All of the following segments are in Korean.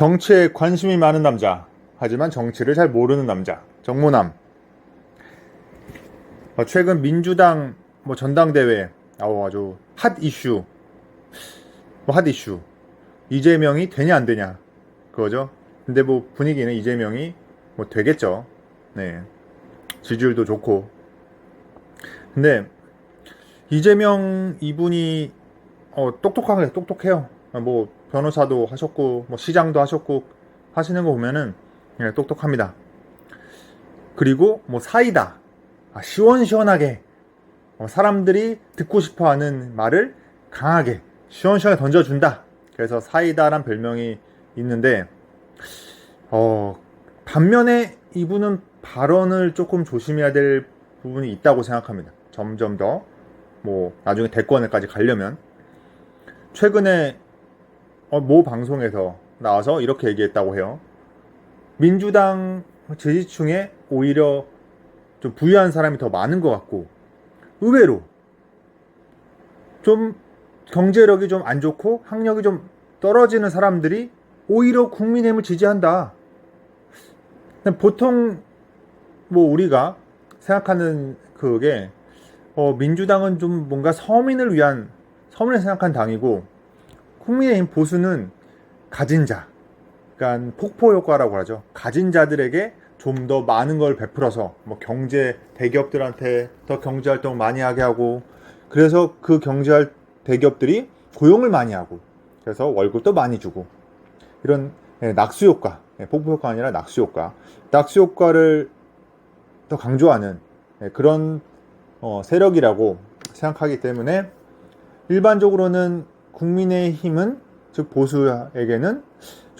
정치에 관심이 많은 남자, 하지만 정치를 잘 모르는 남자, 정모남. 어, 최근 민주당 뭐 전당대회 어, 아주 핫 이슈, 뭐 핫 이슈. 이재명이 되냐 안 되냐 그거죠. 근데 뭐 분위기는 이재명이 뭐 되겠죠. 네, 지지율도 좋고. 근데 이재명 이분이 어, 똑똑하게 똑똑해요. 뭐 변호사도 하셨고 뭐 시장도 하셨고 하시는 거 보면은 예, 똑똑합니다. 그리고 뭐 사이다 아, 시원시원하게 어, 사람들이 듣고 싶어하는 말을 강하게 시원시원하게 던져준다. 그래서 사이다란 별명이 있는데 어, 반면에 이분은 발언을 조금 조심해야 될 부분이 있다고 생각합니다. 점점 더 뭐 나중에 대권에까지 가려면 최근에 어, 모 방송에서 나와서 이렇게 얘기했다고 해요. 민주당 지지층에 오히려 좀 부유한 사람이 더 많은 것 같고 의외로 좀 경제력이 좀 안 좋고 학력이 좀 떨어지는 사람들이 오히려 국민의힘을 지지한다. 보통 뭐 우리가 생각하는 그게 어, 민주당은 좀 뭔가 서민을 위한 서민을 생각한 당이고 국민의힘 보수는 가진 자, 그러니까 폭포 효과라고 하죠. 가진 자들에게 좀 더 많은 걸 베풀어서 뭐 경제 대기업들한테 더 경제 활동 많이 하게 하고 그래서 그 경제 대기업들이 고용을 많이 하고 그래서 월급도 많이 주고 이런 예, 낙수 효과, 예, 폭포 효과 아니라 낙수 효과, 낙수 효과를 더 강조하는 예, 그런 어, 세력이라고 생각하기 때문에 일반적으로는 국민의 힘은 즉 보수에게는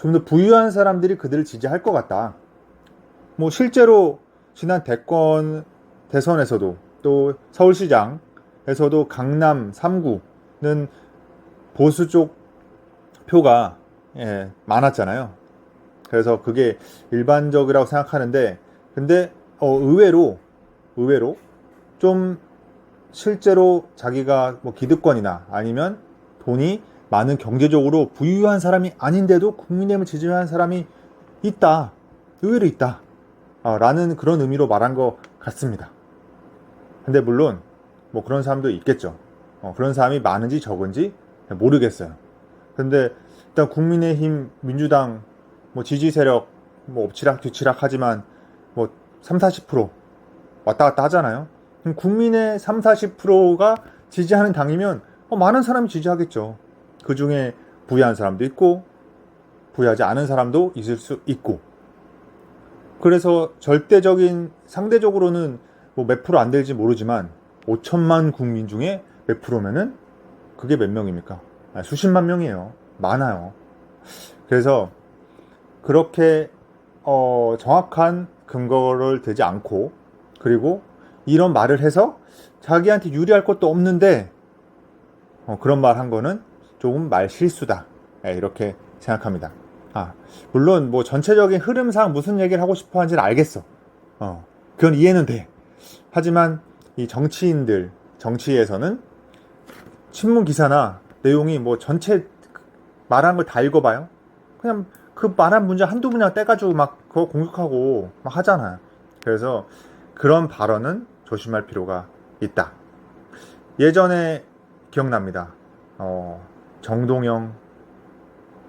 좀 더 부유한 사람들이 그들을 지지할 것 같다. 뭐 실제로 지난 대권 대선에서도 또 서울시장에서도 강남 3구는 보수 쪽 표가 예, 많았잖아요. 그래서 그게 일반적이라고 생각하는데 근데 어, 의외로 의외로 좀 실제로 자기가 뭐 기득권이나 아니면 돈이 많은 경제적으로 부유한 사람이 아닌데도 국민의힘을 지지하는 사람이 있다. 의외로 있다. 어, 라는 그런 의미로 말한 것 같습니다. 근데 물론 뭐 그런 사람도 있겠죠. 어, 그런 사람이 많은지 적은지 모르겠어요. 근데 일단 국민의힘, 민주당 뭐 지지 세력 뭐 엎치락 뒤치락 하지만 뭐 3, 40% 왔다 갔다 하잖아요. 그럼 국민의 3, 40%가 지지하는 당이면 어, 많은 사람이 지지하겠죠. 그 중에 부유한 사람도 있고 부유하지 않은 사람도 있을 수 있고 그래서 절대적인 상대적으로는 뭐 몇 프로 안 될지 모르지만 5천만 국민 중에 몇 프로면은 그게 몇 명입니까? 아, 수십만 명이에요. 많아요. 그래서 그렇게 어, 정확한 근거를 대지 않고 그리고 이런 말을 해서 자기한테 유리할 것도 없는데 어, 그런 말 한 거는 조금 말 실수다 네, 이렇게 생각합니다. 아 물론 뭐 전체적인 흐름상 무슨 얘기를 하고 싶어 하는지는 알겠어. 어 그건 이해는 돼. 하지만 이 정치인들 정치에서는 신문 기사나 내용이 뭐 전체 말한 걸 다 읽어봐요. 그냥 그 말한 문장 한두 문장 떼가지고 막 그거 공격하고 막 하잖아요. 그래서 그런 발언은 조심할 필요가 있다. 예전에 기억납니다. 어, 정동영,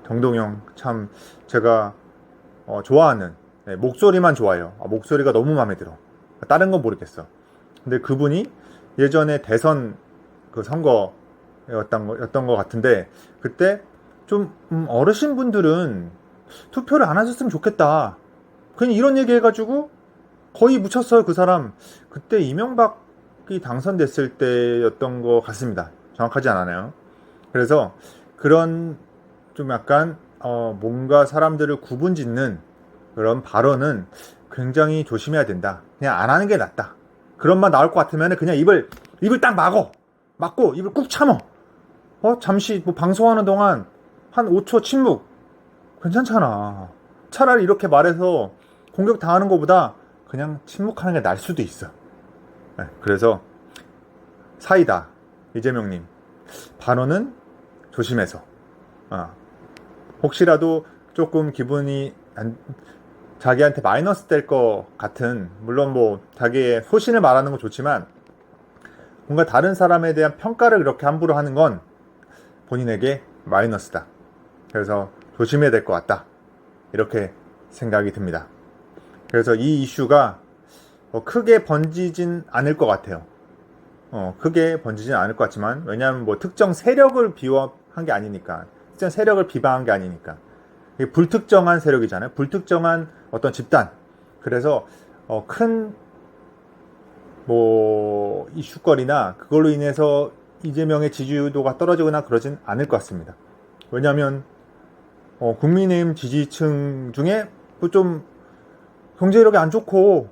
정동영 참 제가 어, 좋아하는 네, 목소리만 좋아요. 아, 목소리가 너무 마음에 들어. 다른 건 모르겠어. 근데 그분이 예전에 대선 그 선거였던 거, 였던 것 같은데 그때 좀 음, 어르신 분들은 투표를 안 하셨으면 좋겠다. 그냥 이런 얘기 해가지고 거의 묻혔어요 그 사람. 그때 이명박이 당선됐을 때였던 것 같습니다. 정확하지 않아요. 그래서 그런 좀 약간 어, 뭔가 사람들을 구분 짓는 그런 발언은 굉장히 조심해야 된다. 그냥 안 하는 게 낫다. 그런 말 나올 것 같으면 그냥 입을 입을 딱 막어. 막고 입을 꾹 참어. 어 잠시 뭐 방송하는 동안 한 5초 침묵. 괜찮잖아. 차라리 이렇게 말해서 공격 당하는 것보다 그냥 침묵하는 게 나을 수도 있어. 네, 그래서 사이다 이재명님 발언은 조심해서 어, 혹시라도 조금 기분이 안- 자기한테 마이너스 될 것 같은 물론 뭐 자기의 소신을 말하는 건 좋지만 뭔가 다른 사람에 대한 평가를 그렇게 함부로 하는 건 본인에게 마이너스다. 그래서 조심해야 될 것 같다. 이렇게 생각이 듭니다. 그래서 이 이슈가 어, 크게 번지진 않을 것 같아요. 어, 크게 번지진 않을 것 같지만, 왜냐하면 뭐 특정 세력을 비호한 게 아니니까, 특정 세력을 비방한 게 아니니까, 이게 불특정한 세력이잖아요. 불특정한 어떤 집단. 그래서 어, 큰 뭐 이슈거리나 그걸로 인해서 이재명의 지지도가 떨어지거나 그러진 않을 것 같습니다. 왜냐하면 어, 국민의힘 지지층 중에 뭐좀 경제력이 안 좋고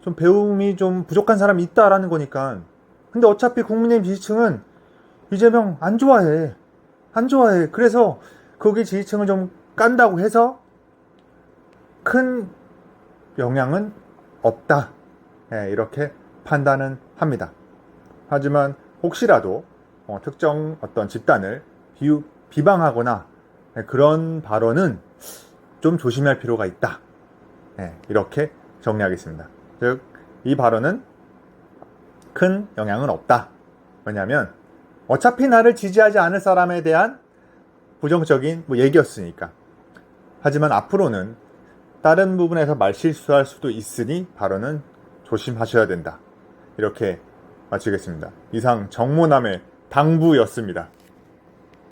좀 배움이 좀 부족한 사람이 있다라는 거니까. 근데 어차피 국민의힘 지지층은 이재명 안 좋아해. 안 좋아해. 그래서 거기 지지층을 좀 깐다고 해서 큰 영향은 없다. 예, 이렇게 판단은 합니다. 하지만 혹시라도 어, 특정 어떤 집단을 비유, 비방하거나 예, 그런 발언은 좀 조심할 필요가 있다. 예, 이렇게 정리하겠습니다. 즉, 이 발언은 큰 영향은 없다. 왜냐하면 어차피 나를 지지하지 않을 사람에 대한 부정적인 뭐 얘기였으니까. 하지만 앞으로는 다른 부분에서 말 실수할 수도 있으니 발언은 조심하셔야 된다. 이렇게 마치겠습니다. 이상 정모남의 당부였습니다.